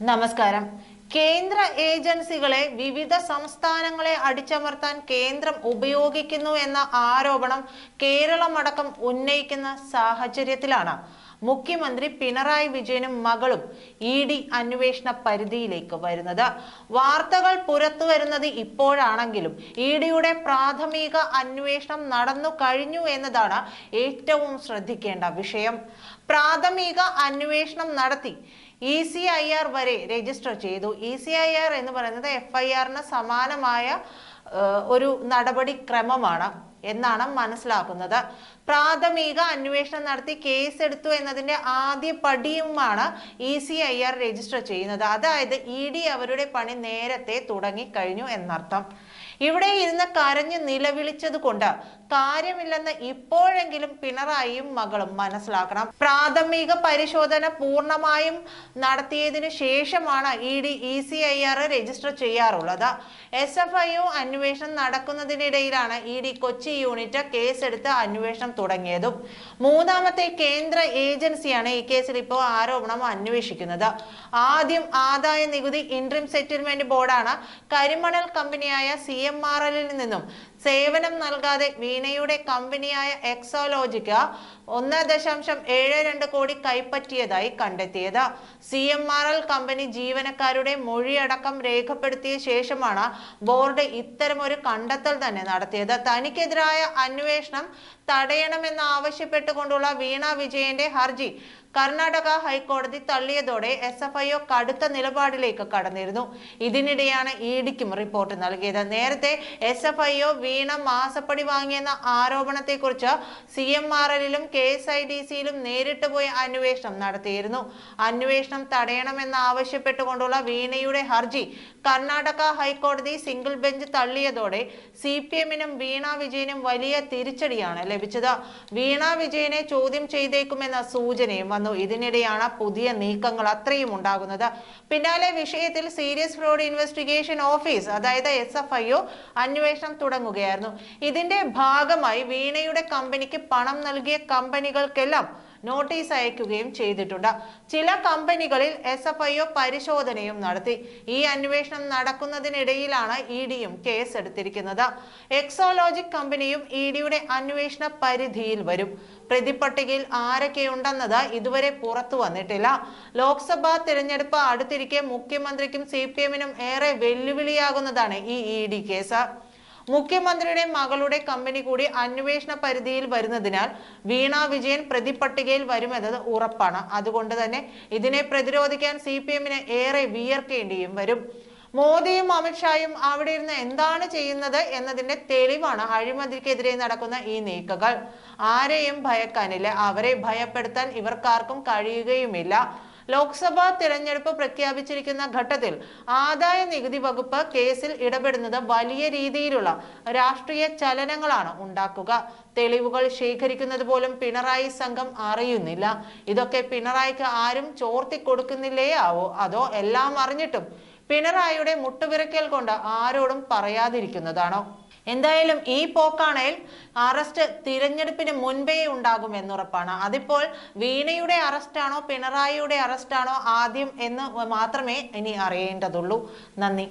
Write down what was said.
നമസ്കാരം. കേന്ദ്ര ഏജൻസികളെ വിവിധ സംസ്ഥാനങ്ങളെ അടിച്ചമർത്താൻ കേന്ദ്രം ഉപയോഗിക്കുന്നു എന്ന ആരോപണം കേരളമടക്കം ഉന്നയിക്കുന്ന സാഹചര്യത്തിലാണ്. മുഖ്യമന്ത്രി പിണറായി വിജയനും മകളും ഇ ഡി അന്വേഷണ പരിധിയിലേക്ക് വരുന്നത്. വാർത്തകൾ പുറത്തു വരുന്നത് ഇപ്പോഴാണെങ്കിലും ഇ ഡിയുടെ പ്രാഥമിക അന്വേഷണം നടന്നു കഴിഞ്ഞു എന്നതാണ് ഏറ്റവും ശ്രദ്ധിക്കേണ്ട വിഷയം. പ്രാഥമിക അന്വേഷണം നടത്തി ഇ സി ഐ ആർ വരെ രജിസ്റ്റർ ചെയ്തു. ഇ സി ഐ ആർ എന്ന് പറയുന്നത് എഫ് ഐ ആറിന് സമാനമായ ഒരു നടപടിക്രമമാണ് എന്നാണ് മനസ്സിലാക്കുന്നത്. പ്രാഥമിക അന്വേഷണം നടത്തി കേസെടുത്തു എന്നതിന്റെ ആദ്യ പടിയുമാണ് E C I R register ചെയ്യുന്നത്. അതായത് ഇ ഡി അവരുടെ പണി നേരത്തെ തുടങ്ങി കഴിഞ്ഞു എന്നർത്ഥം. ഇവിടെ ഇരുന്ന് കരഞ്ഞ് നിലവിളിച്ചത് കൊണ്ട് കാര്യമില്ലെന്ന് ഇപ്പോഴെങ്കിലും പിണറായിയും മകളും മനസ്സിലാക്കണം. പ്രാഥമിക പരിശോധന പൂർണമായും നടത്തിയതിനു ശേഷമാണ് E D E C I R register ചെയ്യാറുള്ളത്. എസ് എഫ് ഐ ഒ അന്വേഷണം നടക്കുന്നതിനിടയിലാണ് ഇ ഡി കൊച്ചി യൂണിറ്റ് കേസെടുത്ത് അന്വേഷണം തുടങ്ങിയതും. മൂന്നാമത്തെ കേന്ദ്ര ഏജൻസിയാണ് ഈ കേസിൽ ഇപ്പോൾ ആരോപണം അന്വേഷിക്കുന്നത്. ആദ്യം ആദായ നികുതി ഇൻട്രീം സെറ്റിൽമെന്റ് ബോർഡാണ് കരിമണൽ കമ്പനിയായ സി എം ആർ എല്ലിൽ നിന്നും സേവനം നൽകാതെ വീണയുടെ കമ്പനിയായ എക്സോലോജിക്ക് ഒന്ന് ദശാംശം ഏഴ് രണ്ട് കോടി കൈപ്പറ്റിയതായി കണ്ടെത്തിയത്. C M R L company ജീവനക്കാരുടെ മൊഴിയടക്കം രേഖപ്പെടുത്തിയ ശേഷമാണ് ബോർഡ് ഇത്തരമൊരു കണ്ടെത്തൽ തന്നെ നടത്തിയത്. തനിക്കെതിരായ അന്വേഷണം തടയണമെന്ന് ആവശ്യപ്പെട്ടുകൊണ്ടുള്ള വീണ വിജയന്റെ ഹർജി കർണാടക ഹൈക്കോടതി തള്ളിയതോടെ എസ് എഫ് ഐ ഒ കടുത്ത നിലപാടിലേക്ക് കടന്നിരുന്നു. ഇതിനിടെയാണ് ഇ ഡിക്കും റിപ്പോർട്ട് നൽകിയത്. നേരത്തെ S F I O Veena മാസപ്പടി വാങ്ങിയെന്ന ആരോപണത്തെക്കുറിച്ച് സി എം ആർ എല്ലിലും കെ എസ് ഐ ഡി സിയിലും നേരിട്ട് പോയി അന്വേഷണം നടത്തിയിരുന്നു. അന്വേഷണം തടയണമെന്നാവശ്യപ്പെട്ടുകൊണ്ടുള്ള വീണയുടെ ഹർജി കർണാടക ഹൈക്കോടതി സിംഗിൾ ബെഞ്ച് തള്ളിയതോടെ സി പി എമ്മിനും വീണ വിജയനും വലിയ തിരിച്ചടിയാണ് ലഭിച്ചത്. വീണ വിജയനെ ചോദ്യം ചെയ്തേക്കുമെന്ന സൂചനയും വന്നു. ഇതിനിടെയാണ് പുതിയ നീക്കങ്ങൾ അത്രയും ഉണ്ടാകുന്നത്. പിന്നാലെ വിഷയത്തിൽ സീരിയസ് ഫ്രോഡ് ഇൻവെസ്റ്റിഗേഷൻ ഓഫീസ് അതായത് എസ് എഫ് ഐ ഒ അന്വേഷണം തുടങ്ങുകയായിരുന്നു ഇതിന്റെ ഭാഗമായി വീണയുടെ കമ്പനിക്ക് പണം നൽകിയ കമ്പനികൾക്കെല്ലാം നോട്ടീസ് അയക്കുകയും ചെയ്തിട്ടുണ്ട്. ചില കമ്പനികളിൽ എസ് എഫ് ഐ ഒ പരിശോധനയും നടത്തി. ഈ അന്വേഷണം നടക്കുന്നതിനിടയിലാണ് ഇ ഡിയും കേസ് എടുത്തിരിക്കുന്നത് എക്സോളോജിക് കമ്പനിയും ഇ ഡിയുടെ അന്വേഷണ പരിധിയിൽ വരും. പ്രതിപട്ടികയിൽ ആരൊക്കെയുണ്ടെന്നത് ഇതുവരെ പുറത്തു വന്നിട്ടില്ല. ലോക്സഭാ തിരഞ്ഞെടുപ്പ് അടുത്തിരിക്കെ മുഖ്യമന്ത്രിക്കും സി പി എമ്മിനും ഏറെ വെല്ലുവിളിയാകുന്നതാണ് ഈ ഇ ഡി കേസ്. മുഖ്യമന്ത്രിയുടെ മകളുടെ കമ്പനി കൂടി അന്വേഷണ പരിധിയിൽ വരുന്നതിനാൽ വീണ വിജയൻ പ്രതിപട്ടികയിൽ വരുമെന്നത് ഉറപ്പാണ്. അതുകൊണ്ട് തന്നെ ഇതിനെ പ്രതിരോധിക്കാൻ സി പി എമ്മിന് ഏറെ വിയർക്കേണ്ടിയും വരും. മോദിയും അമിത്ഷായും അവിടെ ഇരുന്ന് എന്താണ് ചെയ്യുന്നത് എന്നതിന്റെ തെളിവാണ് അഴിമതിക്കെതിരെ നടക്കുന്ന ഈ നീക്കങ്ങൾ. ആരെയും ഭയക്കാനില്ല. അവരെ ഭയപ്പെടുത്താൻ ഇവർക്കാർക്കും കഴിയുകയുമില്ല. ലോക്സഭാ തിരഞ്ഞെടുപ്പ് പ്രഖ്യാപിച്ചിരിക്കുന്ന ഘട്ടത്തിൽ ആദായ നികുതി വകുപ്പ് കേസിൽ ഇടപെടുന്നത് വലിയ രീതിയിലുള്ള രാഷ്ട്രീയ ചലനങ്ങളാണ് ഉണ്ടാക്കുക. തെളിവുകൾ ശേഖരിക്കുന്നത് പോലും പിണറായി സംഘം അറിയുന്നില്ല. ഇതൊക്കെ പിണറായിക്ക് ആരും ചോർത്തി കൊടുക്കുന്നില്ലേ ആവോ? അതോ എല്ലാം അറിഞ്ഞിട്ടും പിണറായിയുടെ മുട്ടുവിറക്കൽ കൊണ്ട് ആരോടും പറയാതിരിക്കുന്നതാണോ? എന്തായാലും ഈ പോക്കാണേൽ അറസ്റ്റ് തിരഞ്ഞെടുപ്പിന് മുൻപേ ഉണ്ടാകും എന്നുറപ്പാണ്. അതിപ്പോൾ വീണയുടെ അറസ്റ്റാണോ പിണറായിയുടെ അറസ്റ്റാണോ ആദ്യം എന്ന് മാത്രമേ ഇനി അറിയേണ്ടതുള്ളൂ. നന്ദി.